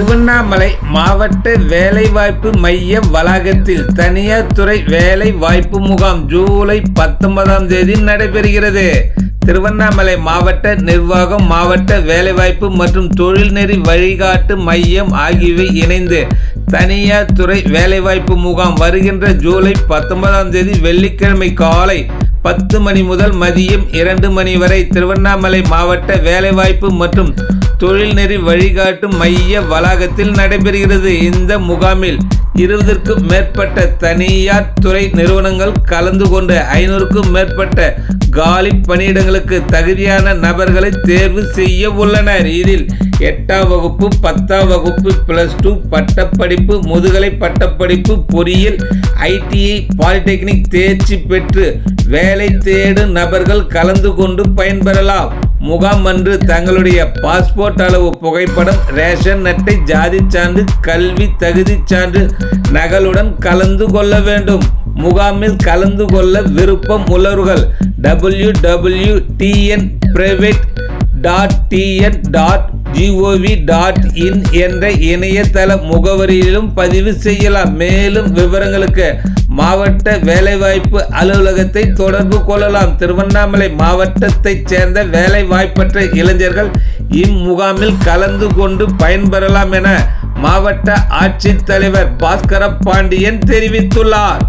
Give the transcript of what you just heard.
திருவண்ணாமலை மாவட்ட வேலைவாய்ப்பு மைய வளாகத்தில் தனியார் துறை வேலை வாய்ப்பு முகாம் ஜூலை பத்தொன்பதாம் தேதி நடைபெறுகிறது. திருவண்ணாமலை மாவட்ட நிர்வாகம் மாவட்ட வேலைவாய்ப்பு மற்றும் தொழில்நெறி வழிகாட்டு மையம் ஆகியவை இணைந்து தனியார் துறை வேலைவாய்ப்பு முகாம் வருகின்ற ஜூலை பத்தொன்பதாம் தேதி வெள்ளிக்கிழமை காலை பத்து மணி முதல் மதியம் இரண்டு மணி வரை திருவண்ணாமலை மாவட்ட வேலைவாய்ப்பு மற்றும் தொழில்நெறி வழிகாட்டு மைய வளாகத்தில் நடைபெறுகிறது. இந்த முகாமில் இருபதற்கும் மேற்பட்ட தனியார் துறை நிறுவனங்கள் கலந்து கொண்டு ஐநூறுக்கும் மேற்பட்ட காலி பணியிடங்களுக்கு தகுதியான நபர்களை தேர்வு செய்ய உள்ளனர். இதில் எட்டாம் வகுப்பு பத்தாம் வகுப்பு பிளஸ் டூ பட்டப்படிப்பு முதுகலை பட்டப்படிப்பு பொறியியல் ஐடிஐ பாலிடெக்னிக் தேர்ச்சி பெற்று வேலை தேடும் நபர்கள் கலந்து கொண்டு பயன்பெறலாம். முகாம் அன்று தங்களுடைய பாஸ்போர்ட் அளவு புகைப்படம் ரேஷன் அட்டை ஜாதி சான்று கல்வி தகுதி சான்று நகலுடன் கலந்து கொள்ள வேண்டும். முகாமில் கலந்து கொள்ள விருப்பம் உள்ளவர்கள் W W TN private dot TN dot G O V dot in என்ற இணையதள முகவரியிலும் பதிவு செய்யலாம். மேலும் விவரங்களுக்கு மாவட்ட வேலைவாய்ப்பு அலுவலகத்தை தொடர்பு கொள்ளலாம். திருவண்ணாமலை மாவட்டத்தைச் சேர்ந்த வேலை வாய்ப்பற்ற இளைஞர்கள் இம்முகாமில் கலந்து கொண்டு பயன்பெறலாம் என மாவட்ட ஆட்சித்தலைவர் பாஸ்கர பாண்டியன் தெரிவித்துள்ளார்.